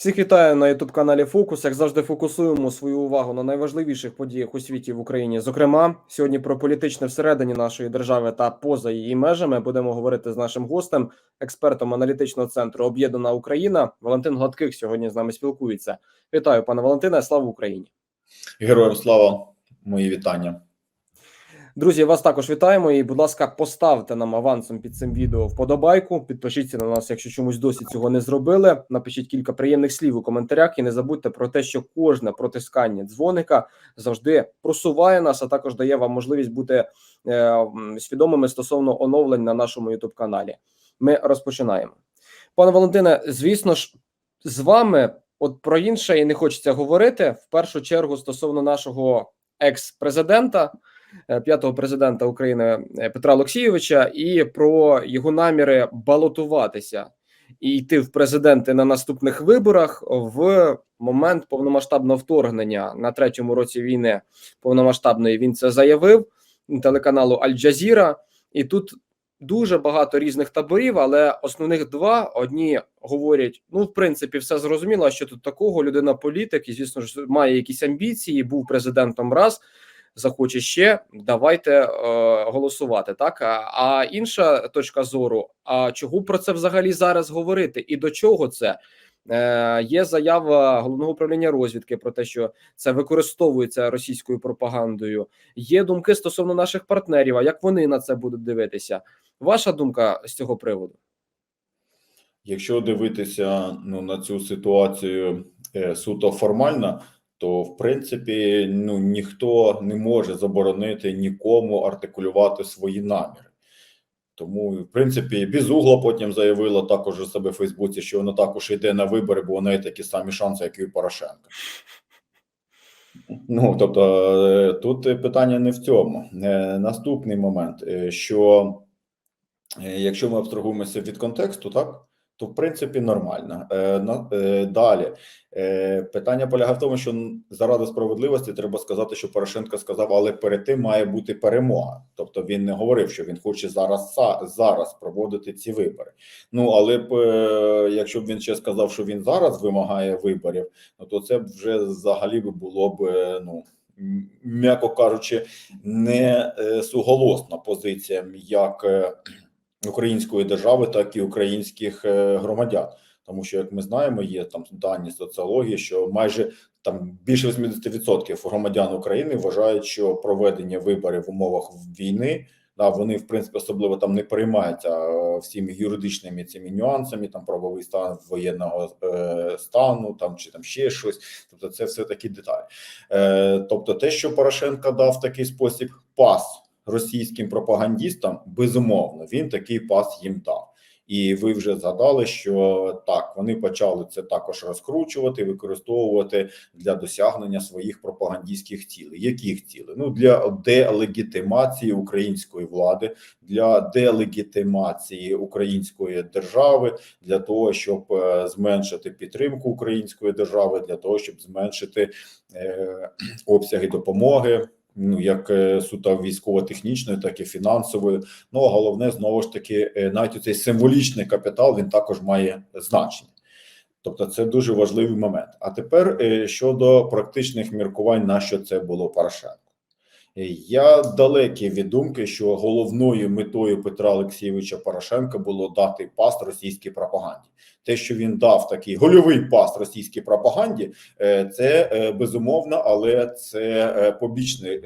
Всіх вітаю на youtube каналі Фокус. Як завжди, фокусуємо свою увагу на найважливіших подіях у світі в Україні. Зокрема, сьогодні про політичне всередині нашої держави та поза її межами будемо говорити з нашим гостем, експертом аналітичного центру Об'єднана Україна. Валентин Гладких сьогодні з нами спілкується. Вітаю, пане Валентине. Слава Україні! Героям слава, мої вітання. Друзі, вас також вітаємо. І, будь ласка, поставте нам авансом під цим відео вподобайку. Підпишіться на нас, якщо чомусь досі цього не зробили. Напишіть кілька приємних слів у коментарях. І не забудьте про те, що кожне протискання дзвоника завжди просуває нас, а також дає вам можливість бути е, свідомими стосовно оновлень на нашому youtube каналі. Ми розпочинаємо. Пане Валентине, звісно ж, з вами от про інше і не хочеться говорити в першу чергу стосовно нашого екс-президента п'ятого президента України е, Петра Олексійовича і про його наміри балотуватися і йти в президенти на наступних виборах в момент повномасштабного вторгнення на третьому році війни повномасштабної. Він це заявив телеканалу Аль-Джазіра, і тут дуже багато різних таборів, але основних два одні говорять: ну, в принципі, все зрозуміло, що тут такого. Людина політик, і звісно ж має якісь амбіції, був президентом раз. Захоче ще, давайте е, голосувати. Так а, інша точка зору: а чого про це взагалі зараз говорити? І до чого це? Е, Є заява головного управління розвідки про те, що це використовується російською пропагандою. Є думки стосовно наших партнерів. А як вони на це будуть дивитися? Ваша думка з цього приводу? Якщо дивитися ну, на цю ситуацію е, суто формально, то в принципі ну, ніхто не може заборонити нікому артикулювати свої наміри. Тому, в принципі, Безугла потім заявила також у себе в Фейсбуці, що вона також йде на вибори, бо у неї такі самі шанси, як і у Порошенка. Ну тобто, е, тут питання не в цьому. Е, Наступний момент, е, що якщо ми абстрагуємося від контексту, так то в принципі нормально. Е, е, далі е, питання полягає в тому, що заради справедливості треба сказати, що Порошенко сказав, але перед тим має бути перемога. Тобто він не говорив, що він хоче зараз зараз проводити ці вибори. Ну але б якщо б він ще сказав, що він зараз вимагає виборів, ну то це б вже взагалі би було б ну. М'яко кажучи, не суголосна позиція як української держави, так і українських е, громадян. Тому що, як ми знаємо, є там дані соціології, що майже там більше 80% громадян України вважають, що проведення виборів в умовах війни, да, вони в принципі особливо там не переймаються е, всіми юридичними цими нюансами, там правовий стан воєнного е, стану, там чи там ще щось. Тобто, це все такі деталі. Е, тобто, те, що Порошенко дав такий спосіб пас російським пропагандістам, безумовно, він такий пас їм дав. І ви вже згадали, що так вони почали це також розкручувати, використовувати для досягнення своїх пропагандистських цілей. Яких цілей? Ну для делегітимації української влади, для делегітимації української держави, для того, щоб е, зменшити підтримку української держави, для того, щоб зменшити е, обсяги допомоги. Ну, як е, суто військово-технічної, так і фінансової. Ну а головне знову ж таки, е, навіть цей символічний капітал він також має значення. Тобто, це дуже важливий момент. А тепер е, щодо практичних міркувань, на що це було Порошенко. Я далекий від думки, що головною метою Петра Олексійовича Порошенка було дати пас російській пропаганді. Те, що він дав такий гольовий пас російській пропаганді, е, це е, безумовно, але це е, побічний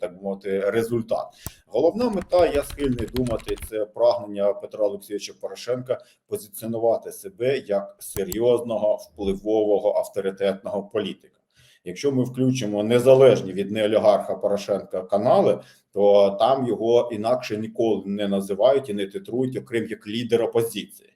так мовити результат. Головна мета, я схильний думати, це прагнення Петра Олексійовича Порошенка позиціонувати себе як серйозного, впливового авторитетного політика. Якщо ми включимо незалежні від неолігарха Порошенка канали, то там його інакше ніколи не називають і не титрують, окрім як лідер опозиції.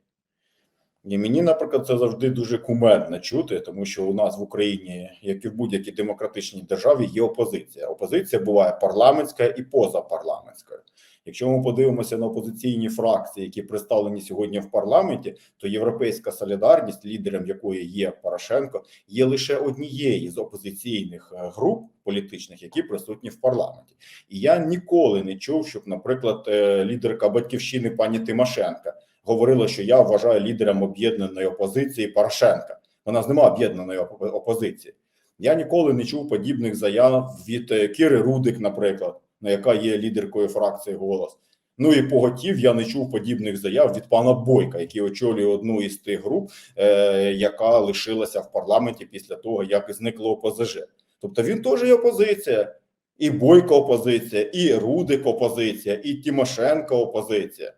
І мені, наприклад, це завжди дуже кумедно чути, тому що у нас в Україні, як і в будь-якій демократичній державі, є опозиція. Опозиція буває парламентська і позапарламентська. Якщо ми подивимося на опозиційні фракції, які представлені сьогодні в парламенті, то європейська солідарність, лідером якої є Порошенко, є лише однією з опозиційних е, груп політичних, які присутні в парламенті. І я ніколи не чув, щоб, наприклад, е, лідерка батьківщини пані Тимошенка говорила, що я вважаю лідером об'єднаної опозиції Порошенка. У нас немає об'єднаної опозиції. Я ніколи не чув подібних заяв від е, Кіри Рудик, наприклад, яка є лідеркою фракції голос. Ну і поготів я не чув подібних заяв від пана Бойка, який очолює одну із тих груп, е, яка лишилася в парламенті після того, як зникло ОПЗЖ. Тобто він теж є опозиція, і Бойко опозиція, і Рудик опозиція, і Тимошенко опозиція.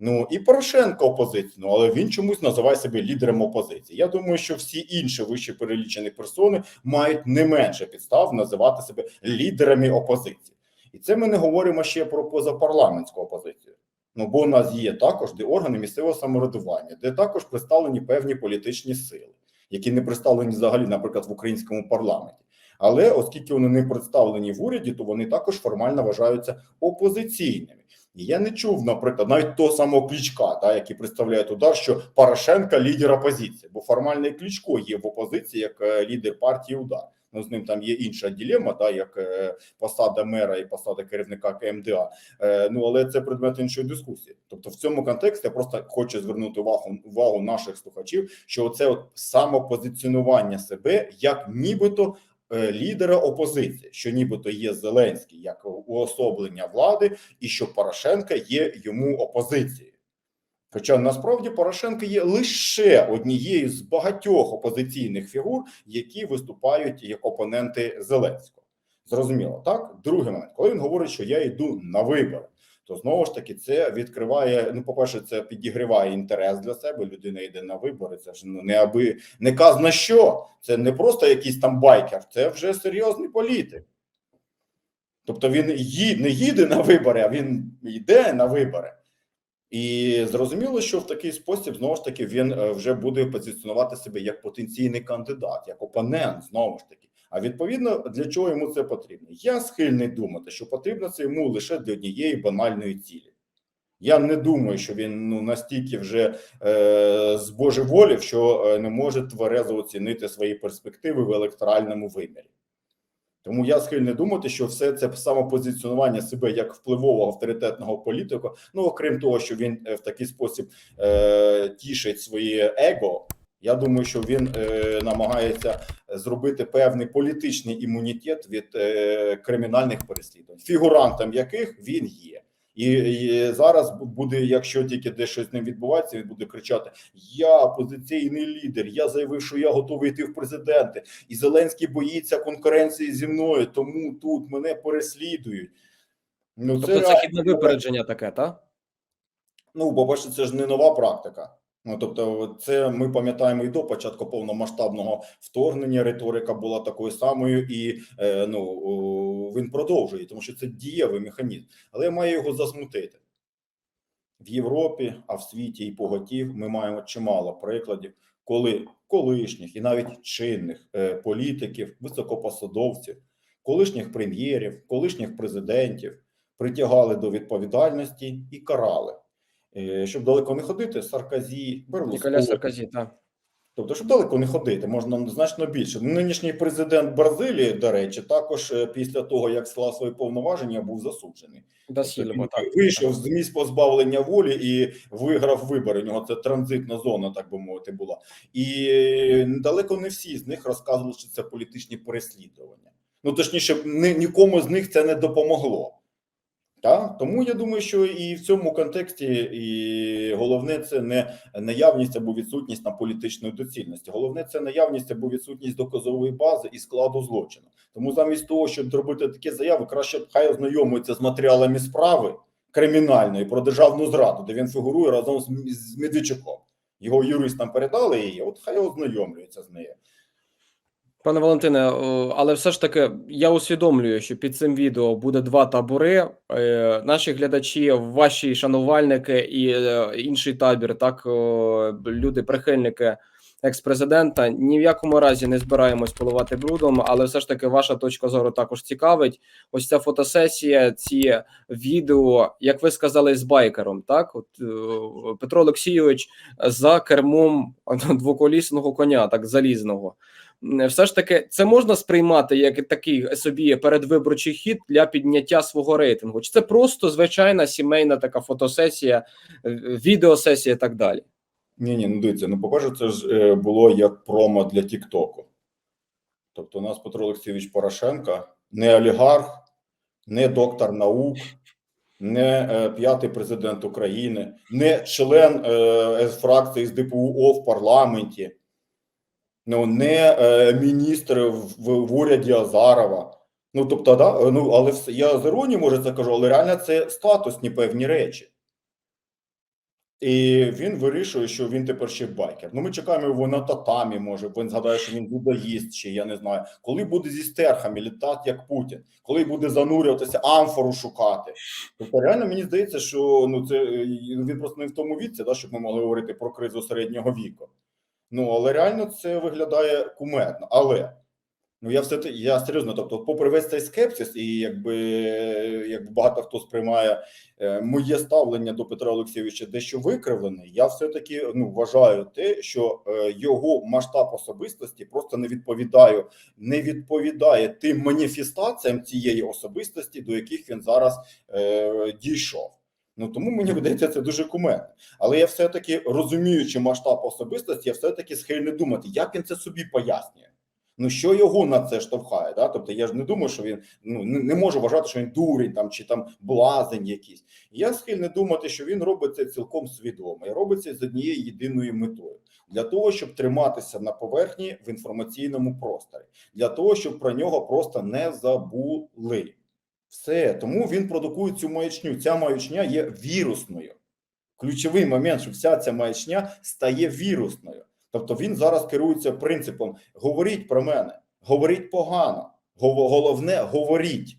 Ну і Порошенко опозиція, ну але він чомусь називає себе лідером опозиції. Я думаю, що всі інші вище перелічені персони мають не менше підстав називати себе лідерами опозиції. І це ми не говоримо ще про позапарламентську опозицію. Ну бо у нас є також де органи місцевого самоврядування, де також представлені певні політичні сили, які не представлені взагалі, наприклад, в українському парламенті. Але оскільки вони не представлені в уряді, то вони також формально вважаються опозиційними. І я не чув, наприклад, навіть того самого Клічка, та, який представляє удар, що Порошенка лідер опозиції, бо формальний Клічко є в опозиції як е, лідер партії удар. Ну, з ним там є інша ділема, да, як е, посада мера і посада керівника КМДА. Е, ну але це предмет іншої дискусії. Тобто, в цьому контексті я просто хочу звернути увагу увагу наших слухачів, що це от самопозиціонування себе як нібито е, лідера опозиції, що нібито є Зеленський як уособлення влади, і що Порошенка є йому опозицією. Хоча насправді Порошенко є лише однією з багатьох опозиційних фігур, які виступають як опоненти Зеленського. Зрозуміло, так? Другий момент, коли він говорить, що я йду на вибори, то знову ж таки це відкриває. Ну, по-перше, це підігріває інтерес для себе. Людина йде на вибори. Це ж ну не аби не казна що. Це не просто якийсь там байкер, це вже серйозний політик. Тобто він ї, не їде на вибори, а він йде на вибори. І зрозуміло, що в такий спосіб знову ж таки він е, вже буде позиціонувати себе як потенційний кандидат, як опонент, знову ж таки. А відповідно, для чого йому це потрібно? Я схильний думати, що потрібно це йому лише для однієї банальної цілі. Я не думаю, що він ну настільки вже е, збожеволів, що е, не може тверезо оцінити свої перспективи в електоральному вимірі. Тому я схильний думати, що все це самопозиціонування себе як впливового авторитетного політика. Ну окрім того, що він е, в такий спосіб е, тішить своє его. Я думаю, що він е, намагається зробити певний політичний імунітет від е, кримінальних переслідувань, фігурантом яких він є. І, і зараз буде, якщо тільки десь щось з ним відбувається, він буде кричати: Я опозиційний лідер, я заявив, що я готовий йти в президенти, і Зеленський боїться конкуренції зі мною, тому тут мене переслідують. Ну Тобто це західне хідне випередження таке, так? Ну, бо бачите, це ж не нова практика. Ну тобто, це ми пам'ятаємо і до початку повномасштабного вторгнення. Риторика була такою самою, і е, ну він продовжує, тому що це дієвий механізм. Але я маю його засмутити в Європі, а в світі і поготів. Ми маємо чимало прикладів, коли колишніх і навіть чинних е, політиків, високопосадовців, колишніх прем'єрів, колишніх президентів притягали до відповідальності і карали. Е, Щоб далеко не ходити, Сарказі, Ніколя Сарказі, так. Тобто, щоб далеко не ходити, можна значно більше. Нинішній президент Бразилії, до речі, також е, після того, як склав свої повноваження, був засуджений. Да Тобто він так. вийшов з місць позбавлення волі і виграв вибори. У нього це транзитна зона, так би мовити, була. І далеко не всі з них розказували, що це політичні переслідування. Ну точніше, ні, нікому з них це не допомогло. Так? Тому я думаю, що і в цьому контексті і головне це не наявність або відсутність на політичної доцільності. Головне це наявність або відсутність доказової бази і складу злочину. Тому замість того, щоб зробити такі заяви, краще хай ознайомується з матеріалами справи кримінальної про державну зраду, де він фігурує разом з Медведчуком. Його юристам передали її, от хай ознайомлюється з нею. Пане Валентине, але все ж таки я усвідомлюю, що під цим відео буде два табори. Е, Наші глядачі, ваші шанувальники і е, інший табір, так люди, прихильники екс-президента. Ні в якому разі не збираємось поливати брудом, але все ж таки ваша точка зору також цікавить. Ось ця фотосесія, ці відео, як ви сказали, з байкером. Так, от е, Петро Олексійович за кермом двоколісного коня, так залізного. М, все ж таки це можна сприймати як такий собі передвиборчий хід для підняття свого рейтингу? Чи це просто звичайна сімейна така фотосесія, е, відеосесія і так далі? Ні, ні, ну дивіться, ну по-перше, це ж е, було як промо для Тіктоку. Тобто, у нас Петро Олексійович Порошенко не олігарх, не доктор наук, не е, п'ятий президент України, не член е, фракції з ДПУО в парламенті, ну, не е, міністр в, в уряді Азарова. Ну, тобто, да, ну, але все- я з іронією, може, це кажу, але реально це статусні певні речі. І він вирішує, що він тепер ще байкер. Ну, ми чекаємо його на татамі, може, він згадає, що він юдаїст, чи я не знаю. Коли буде зі стерхами літати, як Путін, коли буде занурюватися, амфору шукати. Тобто, реально мені здається, що ну це е, він просто не в тому віці, да, щоб ми могли говорити про кризу середнього віку. Ну але реально це виглядає кумедно. Але ну я все я серйозно, тобто, попри весь цей скепсис, і якби якби багато хто сприймає е, моє ставлення до Петра Олексійовича дещо викривлене, я все таки ну вважаю те, що е, його масштаб особистості просто не відповідає, не відповідає тим маніфестаціям цієї особистості, до яких він зараз е, дійшов. Ну тому мені видається це дуже кумедно. Але я все-таки розуміючи масштаб особистості, я все-таки схильний думати, як він це собі пояснює. Ну що його на це штовхає? Да? Тобто я ж не думаю, що він ну не, не можу вважати, що він дурень там чи там блазень якийсь. Я схильний думати, що він робить це цілком свідомо і робить це з однією єдиною метою для того, щоб триматися на поверхні в інформаційному просторі, для того, щоб про нього просто не забули. Все тому він продукує цю маячню. Ця маячня є вірусною. Ключовий момент, що вся ця маячня стає вірусною. Тобто він зараз керується принципом: говоріть про мене, говоріть погано, головне говоріть.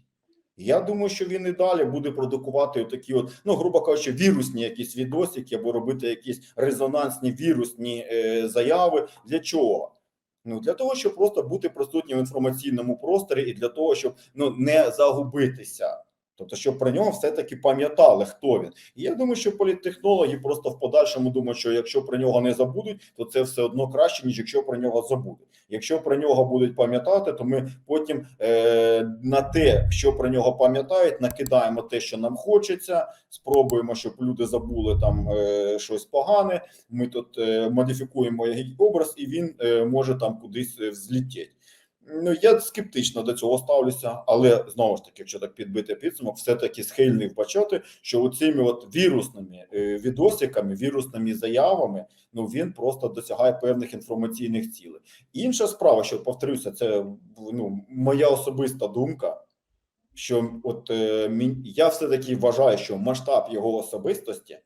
Я думаю, що він і далі буде продукувати такі, от, ну, грубо кажучи, вірусні якісь відосики або робити якісь резонансні вірусні е, заяви. Для чого? Ну для того, щоб просто бути присутнім в інформаційному просторі, і для того, щоб ну не загубитися. Тобто, щоб про нього все-таки пам'ятали, хто він. І я думаю, що політтехнологи просто в подальшому думають, що якщо про нього не забудуть, то це все одно краще, ніж якщо про нього забудуть. Якщо про нього будуть пам'ятати, то ми потім е, на те, що про нього пам'ятають, накидаємо те, що нам хочеться, спробуємо, щоб люди забули там е, щось погане. Ми тут е, модифікуємо образ, і він е, може там кудись е, взлітіти. Ну, я скептично до цього ставлюся, але знову ж таки, якщо так підбити підсумок, все-таки схильний вбачати, що оцими от вірусними е, відосиками, вірусними заявами, ну він просто досягає певних інформаційних цілей. Інша справа, що повторюся, це ну моя особиста думка. Що от е, я все таки вважаю, що масштаб його особистості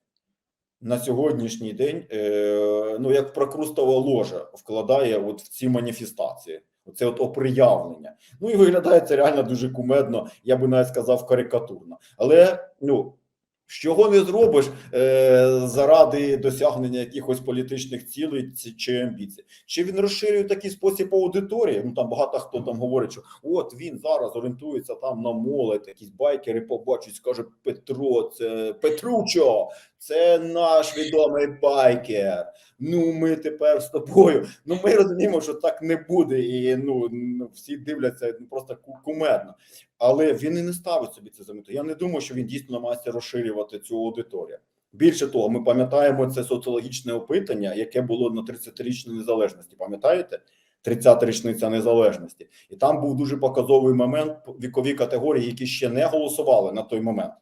на сьогоднішній день, е, ну як прокрустова ложа, вкладає от в ці маніфестації. Оце от оприявлення. Ну і виглядає це реально дуже кумедно, я би навіть сказав карикатурно. Але ну чого не зробиш е, заради досягнення якихось політичних цілей чи амбіцій? Чи він розширює такий спосіб аудиторії? Ну там багато хто там говорить, що от він зараз орієнтується там на молодь, якісь байкери побачать, скаже Петро, це Петручо, це наш відомий байкер. Ну, ми тепер з тобою. Ну, ми розуміємо, що так не буде, і ну, ну всі дивляться ну, просто кумедно. Але він і не ставить собі це за мету. Я не думаю, що він дійсно намагається розширювати цю аудиторію. Більше того, ми пам'ятаємо це соціологічне опитання, яке було на 30-річній незалежності. Пам'ятаєте? 30-та річниця незалежності, і там був дуже показовий момент вікові категорії, які ще не голосували на той момент.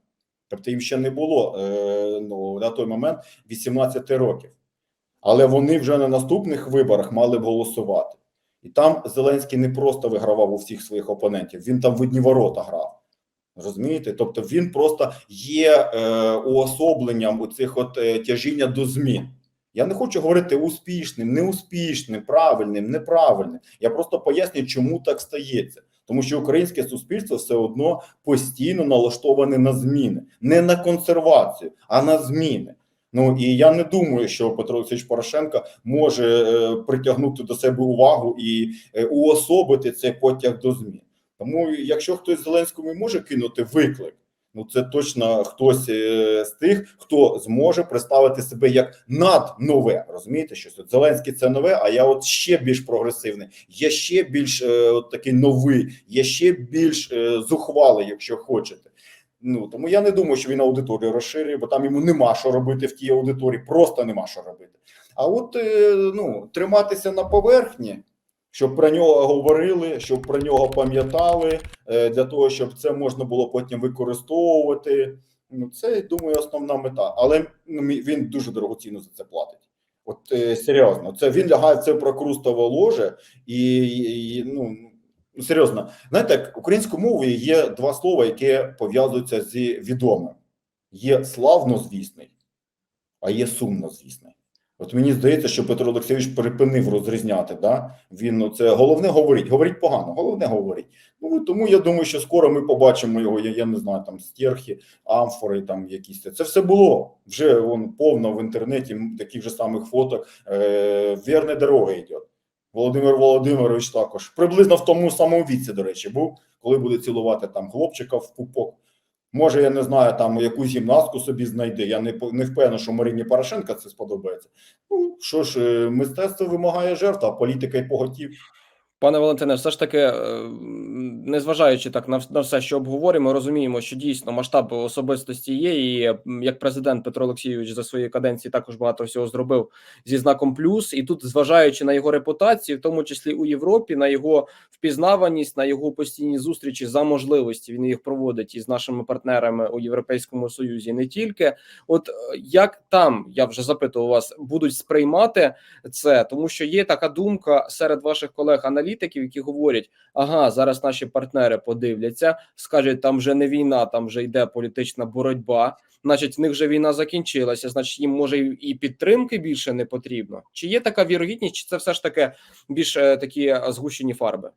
Тобто їм ще не було е, ну, на той момент 18 років. Але вони вже на наступних виборах мали б голосувати. І там Зеленський не просто вигравав у всіх своїх опонентів, він там в одні ворота грав. Розумієте? Тобто він просто є е, уособленням у цих от е, тяжіння до змін. Я не хочу говорити успішним, неуспішним, правильним, неправильним. Я просто пояснюю, чому так стається. Тому що українське суспільство все одно постійно налаштоване на зміни, не на консервацію, а на зміни. Ну і я не думаю, що Петро Олексійович Порошенко може е, притягнути до себе увагу і е, уособити цей потяг до змін. Тому, якщо хтось Зеленському може кинути виклик, ну це точно хтось е, з тих, хто зможе представити себе як наднове. Розумієте, що Зеленський це нове, а я от ще більш прогресивний, я ще більш е, от такий новий, я ще більш е, зухвалий, якщо хочете. Ну тому я не думаю, що він аудиторію розширює, бо там йому нема що робити в тій аудиторії, просто нема що робити. А от ну, триматися на поверхні, щоб про нього говорили, щоб про нього пам'ятали, е, для того, щоб це можна було потім використовувати. Ну, це, думаю, основна мета. Але ну, він дуже дорогоцінно за це платить. От е, серйозно, це він лягає це прокрустове ложе, і, і ну ну, серйозно, знаєте, українською мовою є два слова, які пов'язуються зі відомим: є славнозвісний, а є сумнозвісний. От мені здається, що Петро Олексійович припинив розрізняти. Да? Він ну, це головне говорить, говорить погано, головне говорить. Ну тому я думаю, що скоро ми побачимо його. Я, я не знаю, там стерхи, амфори, там якісь це все було вже вон повно в інтернеті таких же самих фоток. Е, вірна дорога йде. Володимир Володимирович також приблизно в тому самому віці, до речі, був, коли буде цілувати там хлопчика в пупок. Може, я не знаю, там якусь гімнастку собі знайде. Я не не впевнений, що Марині Порошенка це сподобається. Ну що ж, е, мистецтво вимагає жертв, а політика й поготів. Пане Валентине, все ж таки, е, незважаючи так на, все, що обговорюємо, розуміємо, що дійсно масштаб особистості є, і як президент Петро Олексійович за свої каденції також багато всього зробив зі знаком плюс. І тут, зважаючи на його репутацію, в тому числі у Європі, на його впізнаваність, на його постійні зустрічі за можливості, він їх проводить із нашими партнерами у Європейському Союзі. Не тільки, от е, як там я вже запитував вас, будуть сприймати це, тому що є така думка серед ваших колег-аналітиків, які говорять: ага, зараз наші партнери подивляться, скажуть, там вже не війна, там вже йде політична боротьба. Значить, в них вже війна закінчилася, значить, їм може і підтримки більше не потрібно. Чи є така вірогідність, чи це все ж таки більш е, такі е, згущені фарби?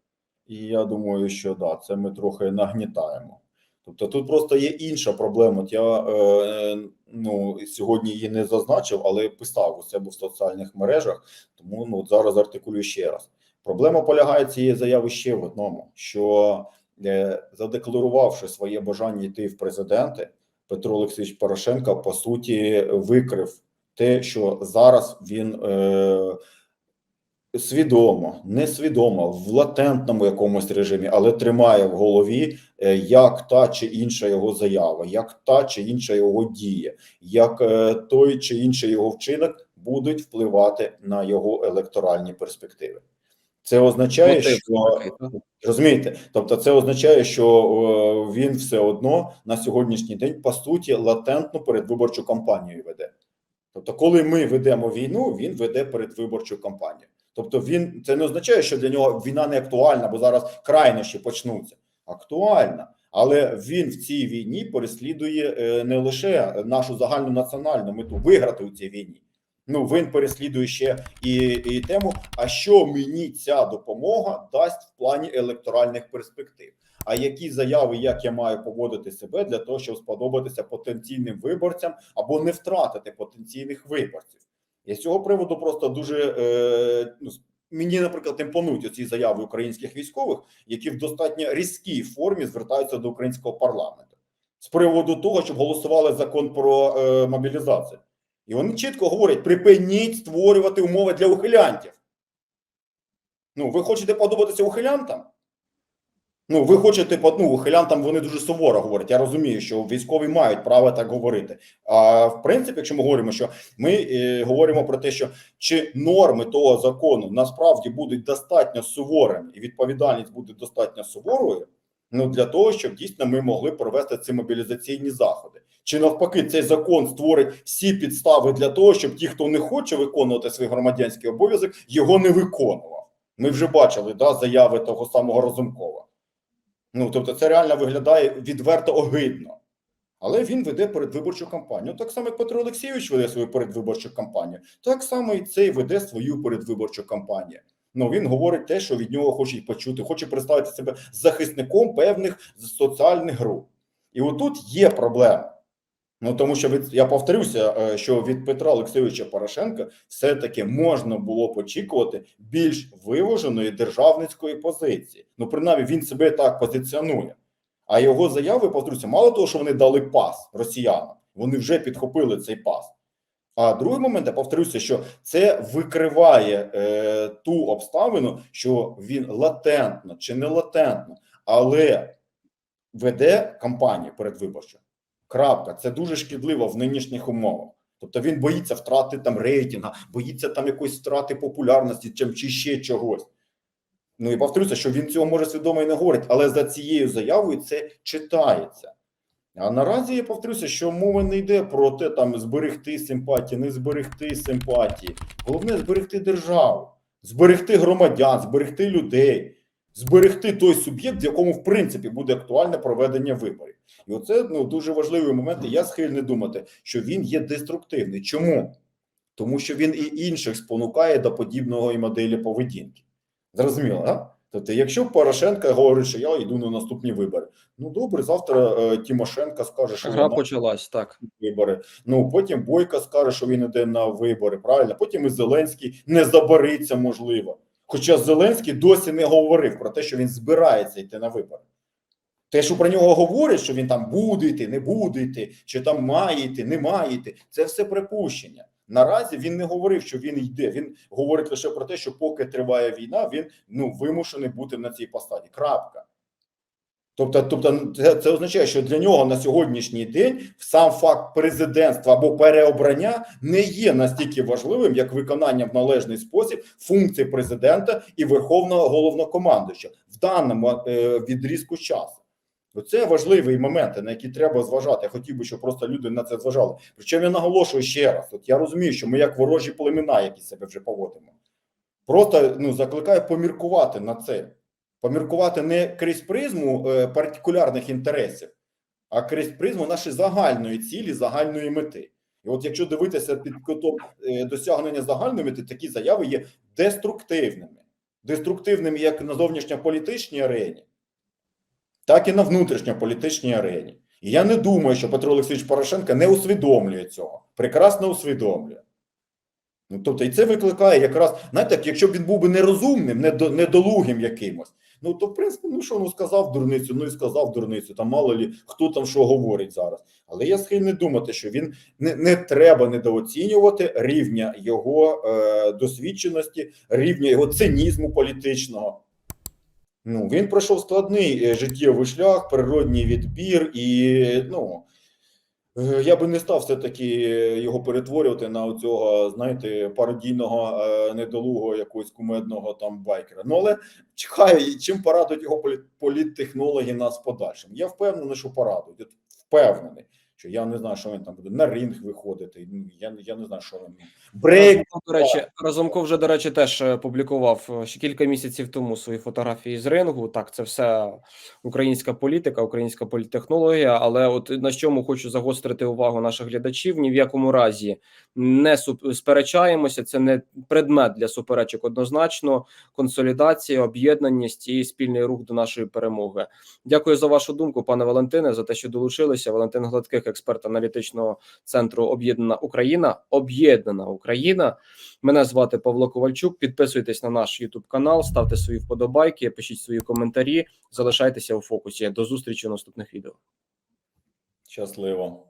Я думаю, що да, це ми трохи нагнітаємо. Тобто тут просто є інша проблема. От я е, ну, сьогодні її не зазначив, але писав у себе в соціальних мережах, тому ну, зараз артикулюю ще раз. Проблема полягає цієї заяви ще в одному: що е, задекларувавши своє бажання йти в президенти, Петро Олексійович Порошенко по суті викрив те, що зараз він. Е, свідомо, несвідомо, в латентному якомусь режимі, але тримає в голові, е, як та чи інша його заява, як та чи інша його дія, як е, той чи інший його вчинок будуть впливати на його електоральні перспективи. Це означає, Мотив що? Розумієте, тобто це означає, що е, він все одно на сьогоднішній день по суті латентну передвиборчу кампанію веде. Тобто, коли ми ведемо війну, він веде передвиборчу кампанію. Тобто, він це не означає, що для нього війна не актуальна, бо зараз крайнощі почнуться. Актуальна, але він в цій війні переслідує е, не лише нашу загальну національну мету виграти у цій війні. Ну він переслідує ще і, і тему, а що мені ця допомога дасть в плані електоральних перспектив. А які заяви, як я маю поводити себе для того, щоб сподобатися потенційним виборцям або не втратити потенційних виборців? Я з цього приводу просто дуже е, ну, мені, наприклад, імпонують оці заяви українських військових, які в достатньо різкій формі звертаються до українського парламенту з приводу того, щоб голосували закон про е, мобілізацію. І вони чітко говорять: припиніть створювати умови для ухилянтів. Ну, ви хочете подобатися ухилянтам? Ну, ви хочете ну, ухилянтам вони дуже суворо говорять. Я розумію, що військові мають право так говорити. А в принципі, якщо ми говоримо, що ми е, говоримо про те, що чи норми того закону насправді будуть достатньо суворими, і відповідальність буде достатньо суворою, ну для того, щоб дійсно ми могли провести ці мобілізаційні заходи. Чи навпаки, цей закон створить всі підстави для того, щоб ті, хто не хоче виконувати свій громадянський обов'язок, його не виконував. Ми вже бачили да, заяви того самого Разумкова. Ну тобто, це реально виглядає відверто огидно. Але він веде передвиборчу кампанію. Так само, як Петро Олексійович веде свою передвиборчу кампанію, так само і цей веде свою передвиборчу кампанію. Ну він говорить те, що від нього хочуть почути, хоче представити себе захисником певних соціальних груп. І отут є проблема. Ну тому що від я повторюся, е, що від Петра Олексійовича Порошенка все-таки можна було б очікувати більш виваженої державницької позиції. Ну, принаймні, він себе так позиціонує. А його заяви, повторюся, мало того, що вони дали пас росіянам, вони вже підхопили цей пас. А другий момент, я повторюся, що це викриває е, ту обставину, що він латентно чи не латентно, але веде кампанію передвиборчу. Крапка. Це дуже шкідливо в нинішніх умовах. Тобто він боїться втрати там рейтинга, боїться там якоїсь втрати популярності чим, чи ще чогось. Ну і повторюся, що він цього може свідомо і не говорить, але за цією заявою це читається. А наразі я повторюся, що мова не йде про те, там зберегти симпатії, не зберегти симпатії. Головне зберегти державу, зберегти громадян, зберегти людей, зберегти той суб'єкт, в якому в принципі буде актуальне проведення виборів. І оце ну дуже важливий момент. І я схильний думати, що він є деструктивний. Чому? Тому що він і інших спонукає до подібної моделі поведінки. Зрозуміло, а? Тобто, якщо Порошенко говорить, що я йду на наступні вибори, ну добре, завтра е, Тимошенко скаже, що Гра почалась так. вибори. Ну потім Бойко скаже, що він іде на вибори. Правильно, потім і Зеленський не забариться, можливо. Хоча Зеленський досі не говорив про те, що він збирається йти на вибори. Те, що про нього говорять, що він там буде йти, не буде йти, чи там має йти, не має йти, це все припущення. Наразі він не говорив, що він йде. Він говорить лише про те, що поки триває війна, він ну вимушений бути на цій посаді. Крапка. Тобто, тобто це, це означає, що для нього на сьогоднішній день сам факт президентства або переобрання не є настільки важливим, як виконання в належний спосіб функцій президента і верховного головнокомандуюча в даному е, відрізку часу. Це важливі моменти, на які треба зважати. Я хотів би, щоб просто люди на це зважали. Причому я наголошую ще раз: от я розумію, що ми як ворожі племена, які себе вже поводимо. Просто ну закликаю поміркувати на це поміркувати не крізь призму е, партикулярних інтересів, а крізь призму нашої загальної цілі, загальної мети. І от якщо дивитися під кутом е, досягнення загальної мети, такі заяви є деструктивними. Деструктивними як на зовнішньополітичній арені, так і на внутрішньополітичній арені. І я не думаю, що Петро Олексійович Порошенко не усвідомлює цього. Прекрасно усвідомлює. Ну, тобто, і це викликає якраз, знаєте, якщо б він був би нерозумним, недо- недолугим якимось, ну то в принципі, ну що ну сказав дурницю, ну і сказав дурницю, там мало лі хто там що говорить зараз. Але я схильний думати, що він не, не треба недооцінювати рівня його е, досвідченості, рівня його цинізму політичного. Ну, він пройшов складний е, життєвий шлях, природній відбір, і ну. Е, Я би не став все-таки його перетворювати на цього, знаєте, пародійного е, недолугого якогось кумедного там байкера. Ну але чекаю, чим порадують його політ- політтехнологи нас подальшим. Я впевнений, що порадують. Впевнений, що я не знаю, що він там буде на ринг виходити. Ну, Я, я не знаю, що він брейк. До речі, Разумков вже, до речі, теж е, публікував е, ще кілька місяців тому свої фотографії з рингу. Так, це все українська політика, українська політтехнологія. Але от на чому хочу загострити увагу наших глядачів: ні в якому разі не сперечаємося. Це не предмет для суперечок однозначно. Консолідація, об'єднаність і спільний рух до нашої перемоги. Дякую за вашу думку, пане Валентине, за те, що долучилися. Валентин Гладких, експерт аналітичного центру Об'єднана Україна. Об'єднана Україна. Мене звати Павло Ковальчук. Підписуйтесь на наш YouTube канал, ставте свої вподобайки, пишіть свої коментарі, залишайтеся у фокусі. До зустрічі у наступних відео. Щасливо.